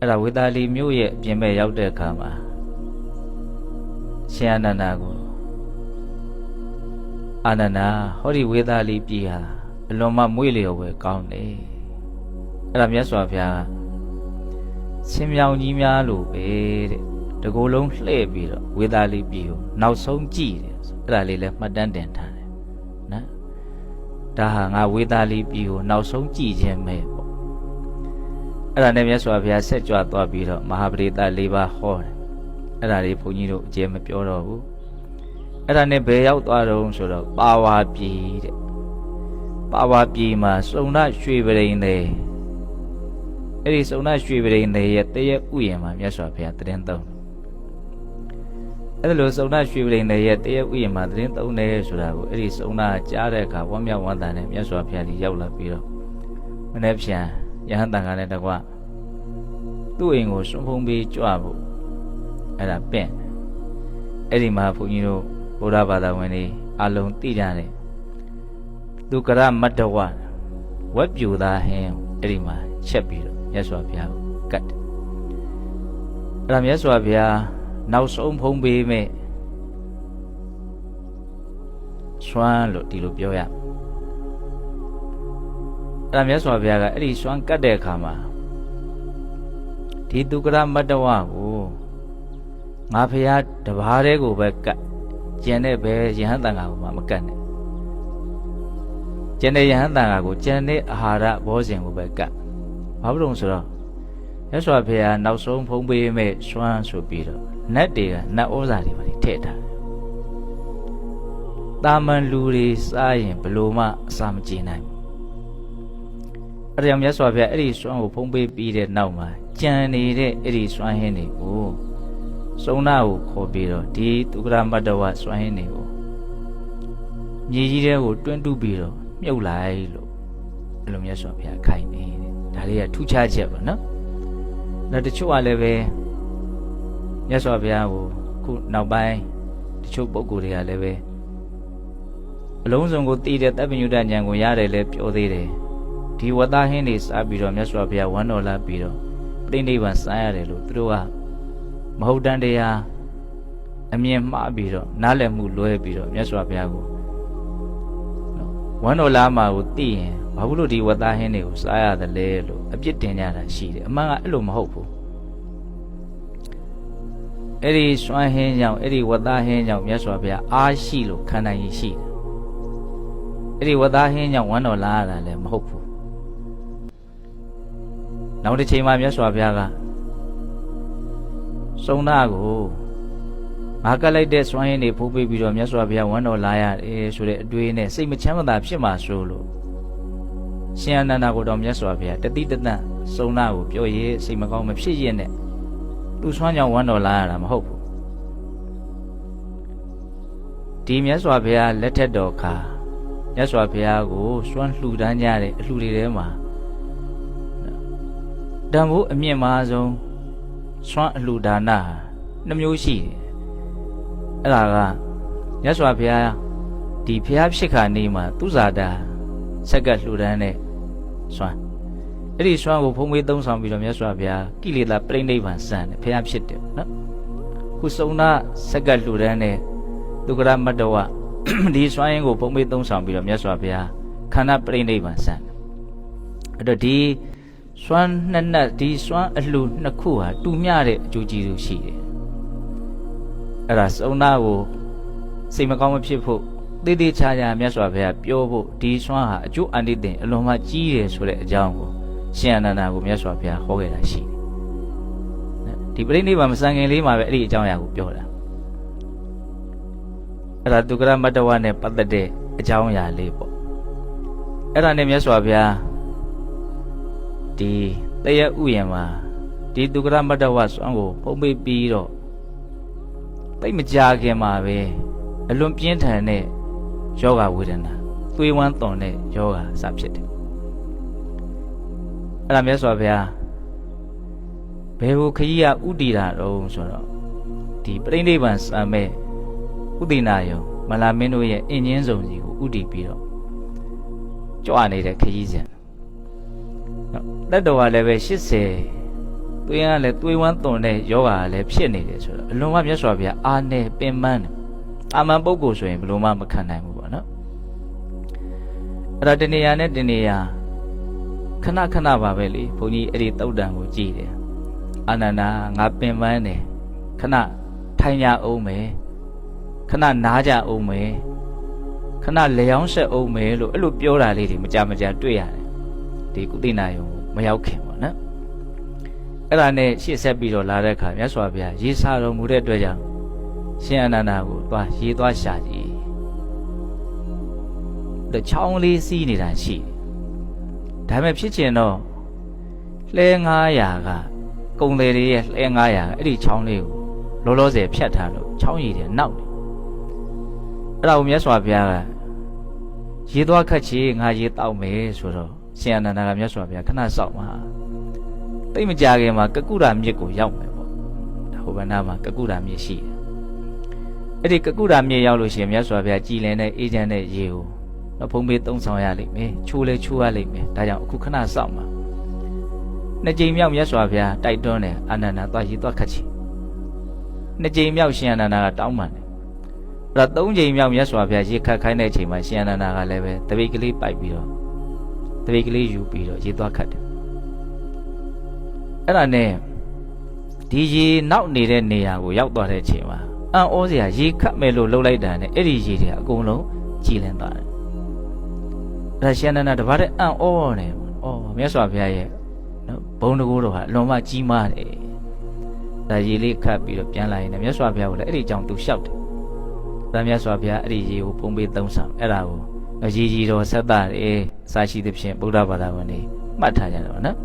အဲ့ဒါဝေသာလီမြို့ရဲ့အပြင်ဘက်ရောက်တဲ့အခါမှာရှင်အနန္ဒာကိုအာနန္ဒာဟောဒီဝေသာလီပြည်ဟာအလွန်မှမွေ့လျော်ပဲကောင်းတယ်အဲ့ဒါမြတ်စွာဘုရားဆင်းမြောင်ကြီးများလို့ပဲတဲ့တကူလုံးလှည့်ပြီးတော့ဝေသာလီပြည်ကိုနောက်ဆုံးကြည့်တယ်ဆိုအဲ့ဒါလေးလည်းမှတ်တမ်းတင်ထားတယ်နော်ဒါဟာငါဝေသာလီပြည်ကိုနောက်ဆုံးကြည့်ခြင်းပဲပေါ့ အဲ့ဒါနဲ့မြတ်စွာဘုရားဆက်ကြွသွားပြီးတော့မဟာပရိသတ်၄ပါးဟောတယ်အဲ့ဒါလေးဘုန်းကြီးတို့အကျယ်မပြောတော့ဘူးအဲ့ဒါနဲ့ဘယ်ရောက်သွားတော့ဆိုတော့ပါဝါပြည်တဲ့ပါဝါပြည်မှာစုံနာရွှေပရိန်တဲ့အဲ့ဒီစုံနာရွှေပရိန်တဲ့ရဲ့တရက်ဥယျာဉ်မှာမြတ်စွာဘုရားတရင်သုံးတယ်အဲ့ဒါလို့စုံနာရွှေပရိန်တဲ့ရဲ့တရက်ဥယျာဉ်မှာတရင်သုံးတယ်ဆိုတာကိုအဲ့ဒီစုံနာကြားတဲ့အခါဝမ်းမြောက်ဝမ်းသာနဲ့မြတ်စွာဘုရားကြီးရောက်လာပြီးတော့မနေ့ဖြန် ယဟန်တန်ကလည်းတကွသူ့အိမ်ကိုစွန့်ဖုံးပြီးကြွဖို့အဲ့ဒါပင့်အဲ့ဒီမှာဘုန်းကြီးတို့ဗုဒ္ဓဘာသာဝင်တွေအလုံးသိကြတယ်သူကရမတ္တဝဝက်ပြူသားဟင်းအဲ့ဒီမှာချက်ပြီးတော့မြတ်စွာဘုရားကိုကတ်တယ်အဲ့ဒါမြတ်စွာဘုရားနောက်ဆုံးဖုံးပေးမဲ့စွမ်းလို့ဒီလိုပြောရ အဲ့ဒါမြတ်စွာဘုရားကအဲ့ဒီစွမ်းကတ်တဲ့အခါမှာဒီသူကရမတ္တဝကိုငါဖះတဘာတဲ့ကိုပဲကတ်ကျန်တဲ့ဘယ်ယဟန်တန်ဃာကိုမှမကတ်နဲ့ကျန်တဲ့ယဟန်တန်ဃာကိုကျန်တဲ့အာဟာရဘောဇဉ်ကိုပဲကတ်ဘာလို့လဲဆိုတော့ရသော်ဖះနောက်ဆုံးဖုံးပေးမဲ့စွမ်းဆိုပြီးတော့နတ်တွေကနတ်ဩဇာတွေပါထည့်ထားတယ်တာမန်လူတွေစားရင်ဘလို့မှအစာမကျေနိုင်ဘူး အဲ့ဒါကြောင့်မြတ်စွာဘုရားအဲ့ဒီစွမ်းကိုဖုံးပေးပြီးတဲ့နောက်မှာကြံနေတဲ့အဲ့ဒီစွမ်းဟင်းတွေကိုစုံနာကိုခေါ်ပြီးတော့ဒီသူကရမတ္တဝစွမ်းဟင်းတွေကိုမြေကြီးထဲကိုတွန်းတူးပြီးတော့မြုပ်လိုက်လို့အဲ့လိုမြတ်စွာဘုရားခိုင်းနေတယ်ဒါလေးကထူးခြားချက်ပါနော်နောက်တချို့ကလည်းပဲမြတ်စွာဘုရားကိုခုနောက်ပိုင်းတချို့ပုဂ္ဂိုလ်တွေကလည်းပဲအလုံးစုံကိုတည်တဲ့တပ်ပညုတဉာဏ်ကိုရတယ်လဲပြောသေးတယ် ဒီဝတ္တဟင်းတွေစားပြီးတော့မြတ်စွာဘုရားဝမ်းတော်လာပြီးတော့ပြိဋိဘံစားရတယ်လို့သူတို့ကမဟုတ်တန်တရားအမြင်မှားပြီးတော့နားလည်မှုလွဲပြီးတော့မြတ်စွာဘုရားကိုဝမ်းတော်လာမှာကိုသိရင်ဘာလို့လို့ဒီဝတ္တဟင်းတွေကိုစားရတယ်လဲလို့အပြစ်တင်ကြတာရှိတယ်အမှန်ကအဲ့လိုမဟုတ်ဘူးအဲ့ဒီစွမ်းဟင်းကြောင့်အဲ့ဒီဝတ္တဟင်းကြောင့်မြတ်စွာဘုရားအားရှိလို့ခန္ဓာကြီးရှိတယ်အဲ့ဒီဝတ္တဟင်းကြောင့်ဝမ်းတော်လာရတာလည်းမဟုတ်ဘူး နောက်တစ်ချိန်မှာမြတ်စွာဘုရားကစုံနာကိုငါကပ်လိုက်တဲ့စွမ်းရည်တွေဖိုးပေးပြီးတော့မြတ်စွာဘုရားဝမ်းတော်လာရတယ်ဆိုတဲ့အတွေးနဲ့စိတ်မချမ်းမသာဖြစ်မှာဆိုလို့ရှင်အနန္ဒကိုတော့မြတ်စွာဘုရားတတိတသန့်စုံနာကိုပြောရေးစိတ်မကောင်းမဖြစ်ရင်နဲ့သူစွမ်းကြောင့်ဝမ်းတော်လာရတာမဟုတ်ဘူးဒီမြတ်စွာဘုရားလက်ထက်တော်ခါမြတ်စွာဘုရားကိုစွမ်းလှူဒန်းကြတဲ့အလှူတွေထဲမှာ တန်ဖိုးအမြင့်မားဆုံးစွမ်းအလှူဒါနဟာနှမျိုးရှိတယ်အဲ့ဒါကမြတ်စွာဘုရားဒီဘုရားဖြစ်ခါနေမှာသူဇာတာဆက်ကလှူဒန်းတဲ့စွမ်းအဲ့ဒီစွမ်းကိုဖုံးမေးသုံးဆောင်ပြီးတော့မြတ်စွာဘုရားကိလေသာပြိဋိဘံစံတယ်ဘုရားဖြစ်တယ်နော်ခုစုံနာဆက်ကလှူဒန်းတဲ့ဒုက္ခရမတ္တဝဒီစွမ်းရင်ကိုဖုံးမေးသုံးဆောင်ပြီးတော့မြတ်စွာဘုရားခန္ဓာပြိဋိဘံစံတယ်အဲ့တော့ဒီ စွမ်းနှစ်နက်ဒီစွမ်းအလှနှစ်ခုဟာတူမျှတဲ့အကျိုးကျေးဇူးရှိတယ်အဲ့ဒါစုံနာကိုစိတ်မကောင်းမဖြစ်ဖို့တေးသေးချာချာမြတ်စွာဘုရားပြောဖို့ဒီစွမ်းဟာအကျိုးအန္တိတင်အလွန်မှကြီးတယ်ဆိုတဲ့အကြောင်းကိုရှင်အနန္ဒာကိုမြတ်စွာဘုရားဟောခဲ့တာရှိတယ်ဒီပြိဋိဘံမစံခင်လေးမှာပဲအဲ့ဒီအကြောင်းအရာကိုပြောတာအဲ့ဒါဒုက္ခရမတ္တဝနဲ့ပတ်သက်တဲ့အကြောင်းအရာလေးပေါ့အဲ့ဒါနဲ့မြတ်စွာဘုရား ဒီတရဥယံမှာဒီဒုက္ခရမတ္တဝစွမ်းကိုဖုံးပေးပြီးတော့တိတ်မကြခင်မှာပဲအလွန်ပြင်းထန်တဲ့ယောဂဝေဒနာသွေးဝမ်းသွန်တဲ့ယောဂစဖြစ်တယ်အဲ့ဒါမြတ်စွာဘုရားဘယ်ကိုခကြီးကဥတည်တာတော့ဆိုတော့ဒီပြိဋိဘံစံမဲ့ဥဒိနာယုံမလာမင်းတို့ရဲ့အင်ဂျင်စုံစီကိုဥတည်ပြီးတော့ကြွနေတဲ့ခကြီးစ ဉ်တက်တော်ကလည်းပဲ80သွေးကလည်းသွေးဝမ်းသွန်တဲ့ယောဂါကလည်းဖြစ်နေတယ်ဆိုတော့အလွန်မှမြတ်စွာဘုရားအာနဲ့ပင်ပန်းတယ်အာမန်ပုဂ္ဂိုလ်ဆိုရင်ဘယ်လိုမှမခံနိုင်ဘူးပေါ့နော်အဲ့ဒါတဏှာနဲ့တဏှာခဏခဏပါပဲလေဘုန်းကြီးအဲ့ဒီတုတ်တန်ကိုကြည်တယ်အာနန္ဒာငါပင်ပန်းတယ်ခဏထိုင်ကြအောင်မယ်ခဏနားကြအောင်မယ်ခဏလျောင်းဆက်အောင်မယ်လို့အဲ့လိုပြောတာလေးတွေမကြမကြတွေ့ရတယ် ဒီကုသိနာယုံကိုမရောက်ခင်ပေါ့နော်အဲ့ဒါနဲ့ရှေ့ဆက်ပြီးတော့လာတဲ့အခါမြတ်စွာဘုရားရေးစားတော်မူတဲ့အတွက်ကြောင့်ရှင်အနန္ဒာကိုသွားရေးသွားရှာကြည့်တဲ့ချောင်းလေးစီးနေတာရှိတယ်ဒါပေမဲ့ဖြစ်ချင်တော့လှဲ900ကကုံတယ်တွေရဲ့လှဲ900ကအဲ့ဒီချောင်းလေးကိုလောလောဆယ်ဖြတ်ထားလို့ချောင်းရည်တွေနောက်တယ်အဲ့ဒါကိုမြတ်စွာဘုရားကရေးသွားခတ်ချေငါရေးတောက်မယ်ဆိုတော့ ရှင်အနန္ဒာကမြတ်စွာဘုရားခဏစောင့်ပါတိတ်မကြခင်မှာကကုရာမြစ်ကိုရောက်မယ်ပေါ့ဒါဟိုဘနာမှာကကုရာမြစ်ရှိတယ်အဲ့ဒီကကုရာမြစ်ရောက်လို့ရှိရင်မြတ်စွာဘုရားကြည်လင်တဲ့အေးချမ်းတဲ့ရေကိုတော့ဖုံးပေးသုံးဆောင်ရလိမ့်မယ်ချိုးလဲချိုးရလိမ့်မယ်ဒါကြောင့်အခုခဏစောင့်ပါနှစ်ကြိမ်မြောက်မြတ်စွာဘုရားတိုက်တွန်းတယ်အာနန္ဒာသွားရေးသွားခတ်ချေနှစ်ကြိမ်မြောက်ရှင်အနန္ဒာကတောင်းပန်တယ်အဲ့တော့သုံးကြိမ်မြောက်မြတ်စွာဘုရားရေခတ်ခိုင်းတဲ့အချိန်မှာရှင်အနန္ဒာကလည်းပဲတပိတ်ကလေးပိုက်ပြီးတော့ တပိတ်ကလေးယူပြီးတော့ရေသွားခတ်တယ်အဲ့ဒါနဲ့ဒီရေနောက်နေတဲ့နေရာကိုရောက်သွားတဲ့အချိန်မှာအံ့ဩစရာရေခတ်မယ်လို့လှုပ်လိုက်တာနဲ့အဲ့ဒီရေတွေအကုန်လုံးကြည်လင်သွားတယ်အဲ့ဒါရှင်အနန္ဒာတပါးတဲ့အံ့ဩနေဩမြတ်စွာဘုရားရဲ့နော်ဘုံတကူတော်ဟာအလွန်မှကြီးမားတယ်ဒါရေလေးခတ်ပြီးတော့ပြန်လာရင်လည်းမြတ်စွာဘုရားကိုလည်းအဲ့ဒီကြောင့်သူလျှောက်တယ်ဒါမြတ်စွာဘုရားအဲ့ဒီရေကိုပုံပေးသုံးဆောင်အဲ့ဒါကိုရေကြီးတော်ဆက်တာတယ် စာရှိသဖြင့်ဗုဒ္ဓဘာသာဝင်တွေမှတ်ထားကြတယ်ဗောနော်